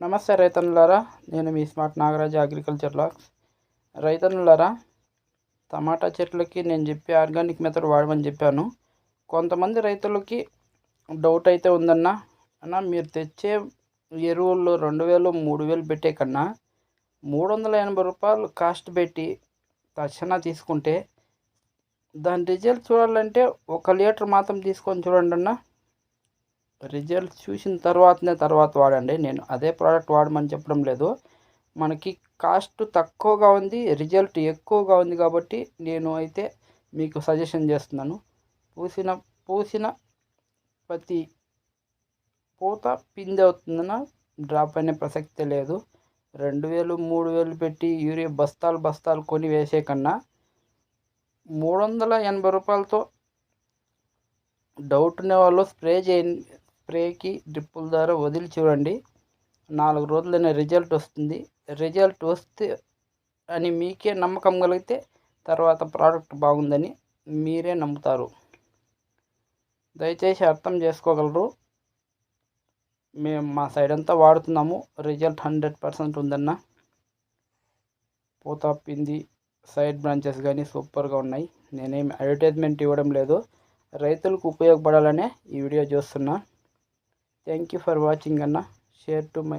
నమస్తే రైతన్నులారా నేను మీ స్మార్ట్ నాగరాజు అగ్రికల్చర్ లాక్స్ రైతన్నులారా టమాటా చెట్లకి నేను చెప్పే ఆర్గానిక్ మెథడ్ వాడమని చెప్పాను. కొంతమంది రైతులకి డౌట్ అయితే ఉందన్న అన్న మీరు తెచ్చే ఎరువులు రెండు వేలు మూడు వేలు పెట్టే కన్నా మూడు వందల ఎనభై రూపాయలు కాస్ట్ పెట్టి తక్షణ తీసుకుంటే దాని రిజల్ట్ చూడాలంటే ఒక లీటర్ మాత్రం తీసుకొని చూడండి అన్న రిజల్ట్ చూసిన తర్వాతనే తర్వాత వాడండి. నేను అదే ప్రోడక్ట్ వాడమని చెప్పడం లేదు. మనకి కాస్ట్ తక్కువగా ఉంది రిజల్ట్ ఎక్కువగా ఉంది కాబట్టి నేను అయితే మీకు సజెషన్ చేస్తున్నాను. పూసిన పూసిన ప్రతి పూత పిండి అవుతుందన్న డ్రాప్ అనే ప్రసక్తే లేదు. రెండు వేలు మూడు వేలు పెట్టి యూరియా బస్తాలు బస్తాలు కొని వేసే కన్నా మూడు వందల ఎనభై రూపాయలతో డౌట్ ఉన్న వాళ్ళు స్ప్రే చేయండి స్ప్రేకి డ్రిప్పుల ద్వారా వదిలి చూడండి. నాలుగు రోజులైన రిజల్ట్ వస్తుంది. రిజల్ట్ వస్తే అని మీకే నమ్మకం కలిగితే తర్వాత ప్రోడక్ట్ బాగుందని మీరే నమ్ముతారు. దయచేసి అర్థం చేసుకోగలరు. మేము మా సైడ్ అంతా వాడుతున్నాము. రిజల్ట్ హండ్రెడ్ పర్సెంట్ ఉందన్న. పూత పింది సైడ్ బ్రాంచెస్ కానీ సూపర్గా ఉన్నాయి. నేనేమి అడ్వర్టైజ్మెంట్ ఇవ్వడం లేదు. రైతులకు ఉపయోగపడాలనే ఈ వీడియో చూస్తున్నా. థ్యాంక్ యూ ఫర్ వాచింగ్ అన్న షేర్ టు మై